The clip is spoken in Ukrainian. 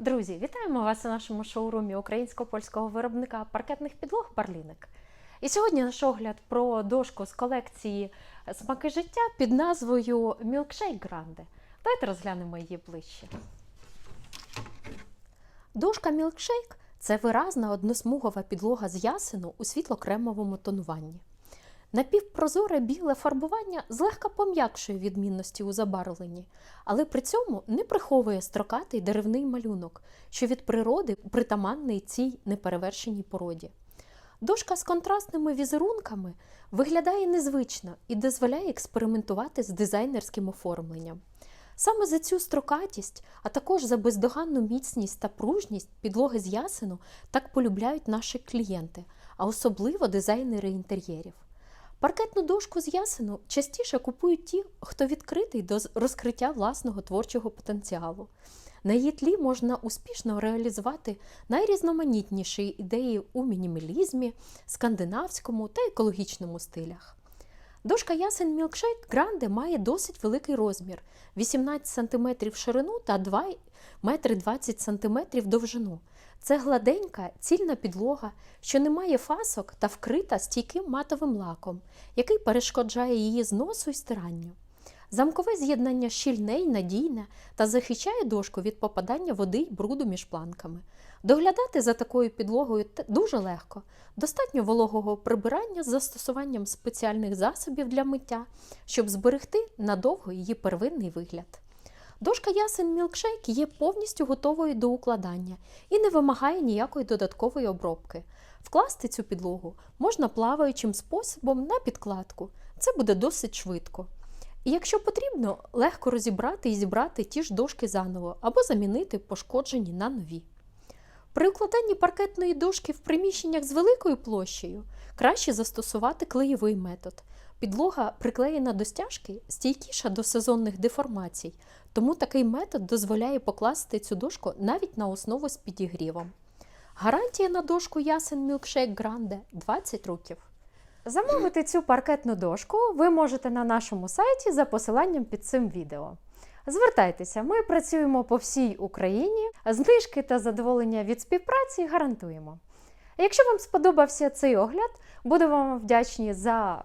Друзі, вітаємо вас у нашому шоурумі українсько-польського виробника паркетних підлог Парліник. І сьогодні наш огляд про дошку з колекції Смаки життя під назвою Milkshake Grande. Давайте розглянемо її ближче. Дошка Milkshake – це виразна односмугова підлога з ясену у світло-кремовому тонуванні. Напівпрозоре біле фарбування злегка пом'якшує відмінності у забарвленні, але при цьому не приховує строкатий деревний малюнок, що від природи притаманний цій неперевершеній породі. Дошка з контрастними візерунками виглядає незвично і дозволяє експериментувати з дизайнерським оформленням. Саме за цю строкатість, а також за бездоганну міцність та пружність підлоги з ясену так полюбляють наші клієнти, а особливо дизайнери інтер'єрів. Паркетну дошку з ясену частіше купують ті, хто відкритий до розкриття власного творчого потенціалу. На її тлі можна успішно реалізувати найрізноманітніші ідеї у мінімалізмі, скандинавському та екологічному стилях. Дошка ясен Milkshake Grande має досить великий розмір 18 см ширину та 2 метри 20 см довжину. Це гладенька, цільна підлога, що не має фасок та вкрита стійким матовим лаком, який перешкоджає її зносу і стиранню. Замкове з'єднання щільне й надійне та захищає дошку від попадання води й бруду між планками. Доглядати за такою підлогою дуже легко. Достатньо вологого прибирання з застосуванням спеціальних засобів для миття, щоб зберегти надовго її первинний вигляд. Дошка ясен Milkshake є повністю готовою до укладання і не вимагає ніякої додаткової обробки. Вкласти цю підлогу можна плаваючим способом на підкладку. Це буде досить швидко. І якщо потрібно, легко розібрати і зібрати ті ж дошки заново або замінити пошкоджені на нові. При укладанні паркетної дошки в приміщеннях з великою площею краще застосувати клеєвий метод. Підлога, приклеєна до стяжки, стійкіша до сезонних деформацій, тому такий метод дозволяє покласти цю дошку навіть на основу з підігрівом. Гарантія на дошку ясен Milkshake Grande 20 років. Замовити цю паркетну дошку ви можете на нашому сайті за посиланням під цим відео. Звертайтеся, ми працюємо по всій Україні, знижки та задоволення від співпраці гарантуємо. Якщо вам сподобався цей огляд, будемо вам вдячні за